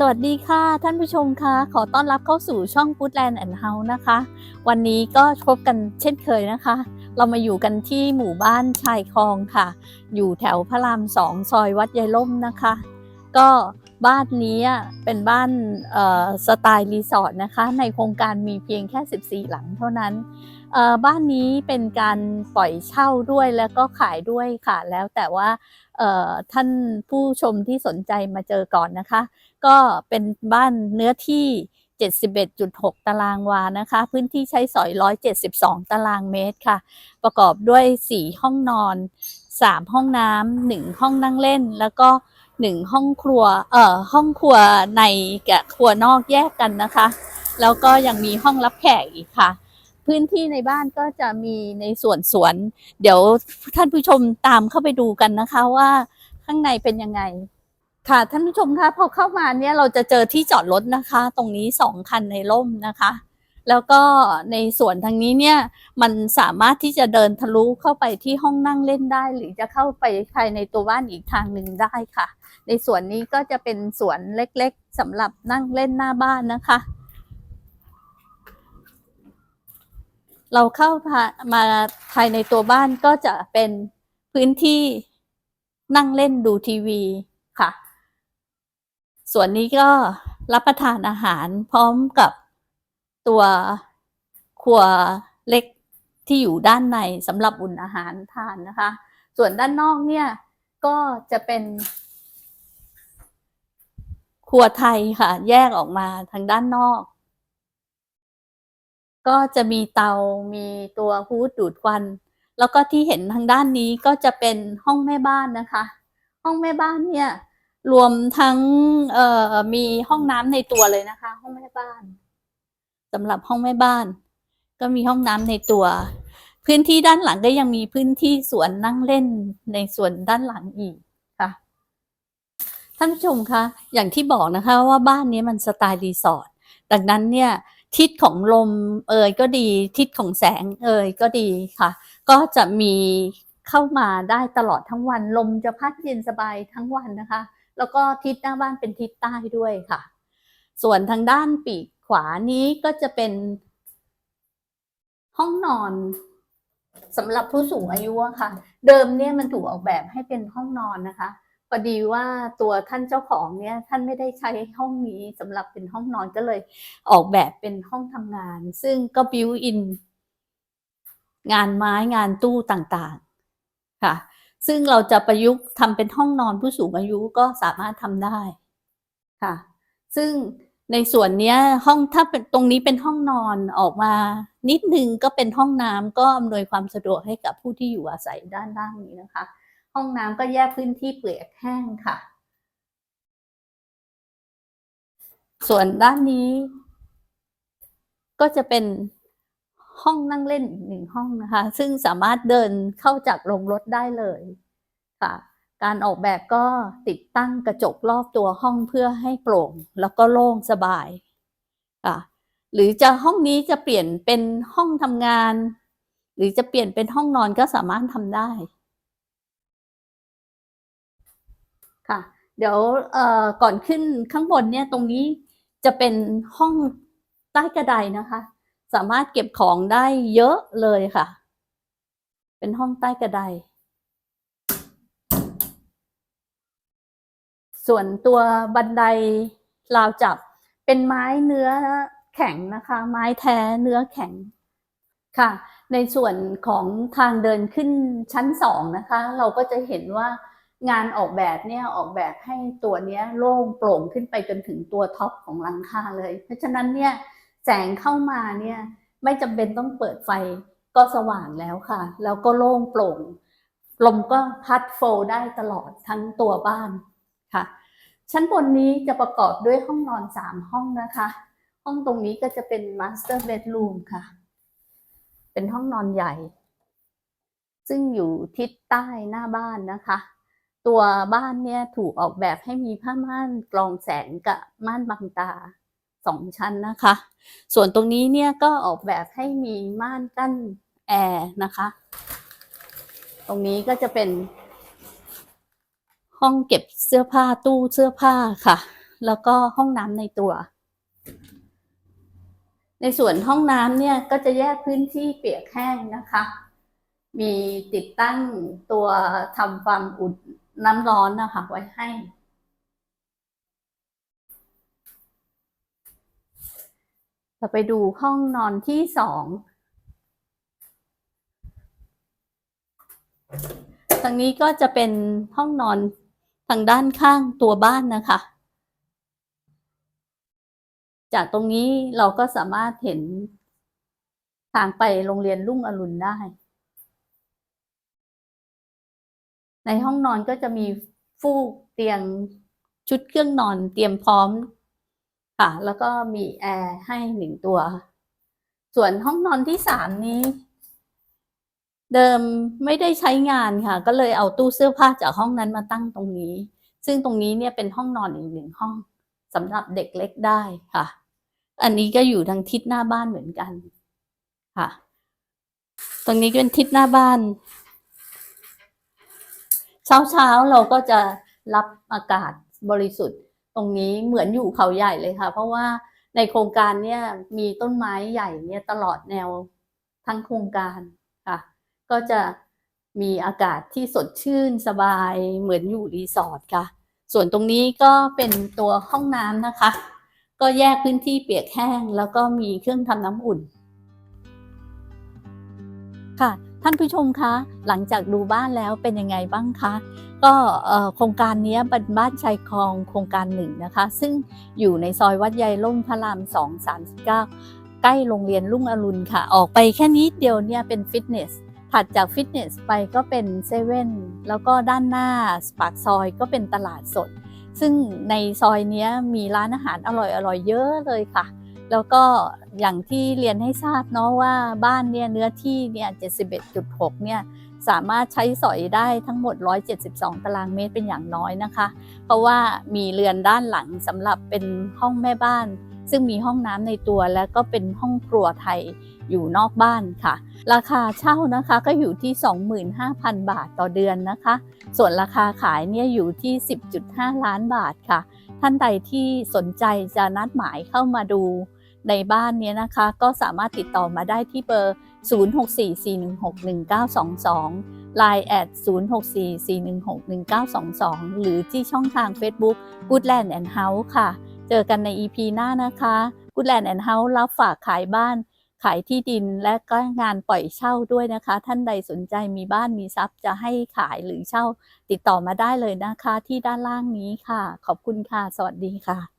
สวัสดีค่ะ ท่านผู้ชมคะขอต้อนรับเข้าสู่ช่อง Foodland and House นะคะ วันนี้ก็พบกันเช่นเคยนะคะ เรามาอยู่กันที่หมู่บ้านชายคลองค่ะ อยู่แถวพระรามสองซอยวัดยายล่มนะคะ ก็บ้านนี้เป็นบ้านสไตล์รีสอร์ทนะคะ ในโครงการมีเพียงแค่ 14 หลังเท่านั้น บ้านนี้เป็นการปล่อยเช่าด้วยแล้วก็ขายด้วยค่ะ แล้วแต่ว่า ท่านผู้ชมที่สนใจมาเจอก่อนนะคะ ก็เป็นบ้านเนื้อที่ 71.6 ตารางวานะคะ พื้นที่ใช้สอย 172 ตารางเมตรค่ะ ประกอบด้วย 4 ห้องนอน 3 ห้องน้ำ1ห้องนั่งเล่น แล้วก็ 1 ห้องครัว เอ่อ ห้องครัวในกับครัวนอกแยกกันนะคะ แล้วก็ยังมีห้องรับแขกอีกค่ะ พื้นที่ในบ้านก็จะมีในส่วนสวน เดี๋ยวท่านผู้ชมตามเข้าไปดูกันนะคะว่าข้างในเป็นยังไง ค่ะท่านผู้ชมคะพอเข้ามาเนี่ยเราจะเจอที่จอดรถนะคะ ตรงนี้สองคันในร่มนะคะ แล้วก็ในส่วนทางนี้เนี่ยมันสามารถที่จะเดินทะลุเข้าไปที่ห้องนั่งเล่นได้ หรือจะเข้าไปภายในตัวบ้านอีกทางหนึ่งได้ค่ะ ในส่วนนี้ก็จะเป็นสวนเล็กๆสำหรับนั่งเล่นหน้าบ้านนะคะ เราเข้ามาภายในตัวบ้านก็จะเป็นพื้นที่นั่งเล่นดูทีวีค่ะ ส่วนนี้ก็รับประทานอาหารพร้อมกับตัวครัวเล็กที่อยู่ด้านในสำหรับอุ่นอาหารทานนะคะ ส่วนด้านนอกเนี่ยก็จะเป็น ครัวไทยค่ะ แยกออกมาทางด้านนอก ก็จะมีเตา มีตัวฮูดดูดควัน แล้วก็ที่เห็นทางด้านนี้ก็จะเป็นห้องแม่บ้านนะคะ ห้องแม่บ้านเนี่ยรวมทั้งเอ่อมีห้องน้ำในตัวเลยนะคะ ห้องแม่บ้านสำหรับห้องแม่บ้าน ก็มีห้องน้ำในตัว พื้นที่ด้านหลังก็ยังมีพื้นที่สวนนั่งเล่นในส่วนด้านหลังอีกค่ะท่านผู้ชมคะอย่างที่บอกนะคะว่าบ้านนี้มันสไตล์รีสอร์ทดังนั้นเนี่ย ทิศของลมเอ่ยก็ดีทิศของแสงเอ่ยก็ดีค่ะ ก็จะมีเข้ามาได้ตลอดทั้งวันลมจะพัดเย็นสบายทั้งวันนะคะ แล้วก็ทิศหน้าบ้านเป็นทิศใต้ด้วยค่ะ ส่วนทางด้านปีกขวานี้ก็จะเป็น ห้องนอนสำหรับผู้สูงอายุค่ะ เดิมเนี่ยมันถูกออกแบบให้เป็นห้องนอนนะคะ พอดีว่าตัวท่านเจ้าของเนี่ยท่านไม่ได้ใช้ห้องนี้สำหรับเป็นห้องนอนก็เลย ออกแบบเป็นห้องทำงาน ซึ่งก็บิวอิน งานไม้งานตู้ต่างๆค่ะ ซึ่งเราจะประยุกต์ทำเป็นห้องนอนผู้สูงอายุก็สามารถทำได้ค่ะ ซึ่งในส่วนเนี้ยห้องถ้าเป็นตรงนี้เป็นห้องนอนออกมานิดนึงก็เป็นห้องน้ำก็อำนวยความสะดวกให้กับผู้ที่อยู่อาศัยด้านล่างนี้นะคะ ห้องน้ำก็แยกพื้นที่เปียกแห้งค่ะ ส่วนด้านนี้ ก็จะเป็นห้องนั่งเล่นอีกหนึ่งห้องนะคะ ซึ่งสามารถเดินเข้าจากโรงรถได้เลยค่ะ การออกแบบก็ติดตั้งกระจกรอบตัวห้องเพื่อให้โปร่ง แล้วก็โล่งสบายค่ะหรือจะห้องนี้จะเปลี่ยนเป็นห้องทำงาน หรือจะเปลี่ยนเป็นห้องนอนก็สามารถทำได้ ค่ะ เดี๋ยวเอ่อก่อนขึ้นข้างบนเนี่ยตรงนี้จะเป็นห้องใต้กระไดนะคะ สามารถเก็บของได้เยอะเลยค่ะ เป็นห้องใต้กระได ส่วนตัวบันไดราวจับเป็นไม้เนื้อแข็งนะคะ ไม้แท้เนื้อแข็งค่ะ ในส่วนของทางเดินขึ้นชั้นสองนะคะ เราก็จะเห็นว่า งานออกแบบเนี่ยออกแบบให้ตัวเนี้ยโล่งโปร่งขึ้นไปจนถึงตัวท็อปของหลังคาเลย เพราะฉะนั้นเนี่ยแสงเข้ามาเนี่ยไม่จำเป็นต้องเปิดไฟก็สว่างแล้วค่ะ แล้วก็โล่งโปร่ง ลมก็พัดโฟลได้ตลอดทั้งตัวบ้านค่ะ ชั้นบนนี้จะประกอบด้วยห้องนอนสามห้องนะคะ ห้องตรงนี้ก็จะเป็น master bedroom ค่ะ เป็นห้องนอนใหญ่ ซึ่งอยู่ทิศใต้หน้าบ้านนะคะ ตัวบ้านเนี่ยถูกออกแบบให้มีผ้าม่านกรองแสงกับม่านบังตาสองชั้นนะคะ ส่วนตรงนี้เนี่ยก็ออกแบบให้มีม่านกั้นแอร์นะคะ ตรงนี้ก็จะเป็น ห้องเก็บเสื้อผ้าตู้เสื้อผ้าค่ะ แล้วก็ห้องน้ำในตัว ในส่วนห้องน้ำเนี่ยก็จะแยกพื้นที่เปียกแห้งนะคะ มีติดตั้งตัวทำความอุ่น น้ำร้อนนะคะไว้ให้ เราไปดูห้องนอนที่สองทางนี้ก็จะเป็นห้องนอนทางด้านข้างตัวบ้านนะคะ จากตรงนี้เราก็สามารถเห็นทางไปโรงเรียนรุ่งอรุณได้ ในห้องนอนก็จะมีฟูกเตียงชุดเครื่องนอนเตรียมพร้อมค่ะ แล้วก็มีแอร์ให้หนึ่งตัว ส่วนห้องนอนที่สามนี้ เดิมไม่ได้ใช้งานค่ะ ก็เลยเอาตู้เสื้อผ้าจากห้องนั้นมาตั้งตรงนี้ ซึ่งตรงนี้เนี่ยเป็นห้องนอนอีกหนึ่งห้องสำหรับเด็กเล็กได้ค่ะ อันนี้ก็อยู่ทางทิศหน้าบ้านเหมือนกันค่ะ ตรงนี้เป็นทิศหน้าบ้าน เช้าเช้าเราก็จะรับอากาศบริสุทธิ์ ตรงนี้เหมือนอยู่เขาใหญ่เลยค่ะ เพราะว่าในโครงการเนี่ยมีต้นไม้ใหญ่เนี่ยตลอดแนวทั้งโครงการค่ะ ก็จะมีอากาศที่สดชื่นสบายเหมือนอยู่รีสอร์ทค่ะ ส่วนตรงนี้ก็เป็นตัวห้องน้ำนะคะ ก็แยกพื้นที่เปียกแห้งแล้วก็มีเครื่องทำน้ำอุ่นค่ะ ท่านผู้ชมคะ หลังจากดูบ้านแล้วเป็นยังไงบ้างคะ ก็โครงการนี้เป็นบ้านชายคลองโครงการหนึ่งนะคะ ซึ่งอยู่ในซอยวัดใยล่มพระรามสองสามสิบเก้าใกล้โรงเรียนรุ่งอรุณค่ะ ออกไปแค่นิดเดียวเนี่ยเป็นฟิตเนส ถัดจากฟิตเนสไปก็เป็นเซเว่น แล้วก็ด้านหน้าปากซอยก็เป็นตลาดสด ซึ่งในซอยนี้มีร้านอาหารอร่อยๆเยอะเลยค่ะ แล้วก็อย่างที่เรียนให้ทราบเนาะว่าบ้านเนี่ยเนื้อที่เนี่ย71.6 เนี่ยสามารถใช้สอยได้ทั้งหมด 172 ตารางเมตรเป็นอย่างน้อยนะคะ เพราะว่ามีเรือนด้านหลังสำหรับเป็นห้องแม่บ้าน ซึ่งมีห้องน้ำในตัวและก็เป็นห้องครัวไทยอยู่นอกบ้านค่ะ ราคาเช่านะคะก็อยู่ที่ 25,000 บาทต่อเดือนนะคะ ส่วนราคาขายเนี่ยอยู่ที่ 10.5 ล้านบาทค่ะ ท่านใดที่สนใจจะนัดหมายเข้ามาดู ในบ้านนี้นะคะ ก็สามารถติดต่อมาได้ที่เบอร์ 0644161922 Line แอด0644161922 หรือที่ช่องทาง Facebook Goodland and House ค่ะ เจอกันใน EP หน้านะคะ Goodland and House รับฝากขายบ้าน ขายที่ดินและก็งานปล่อยเช่าด้วยนะคะ ท่านใดสนใจมีบ้านมีทรัพย์จะให้ขายหรือเช่า ติดต่อมาได้เลยนะคะที่ด้านล่างนี้ค่ะ ขอบคุณค่ะ สวัสดีค่ะ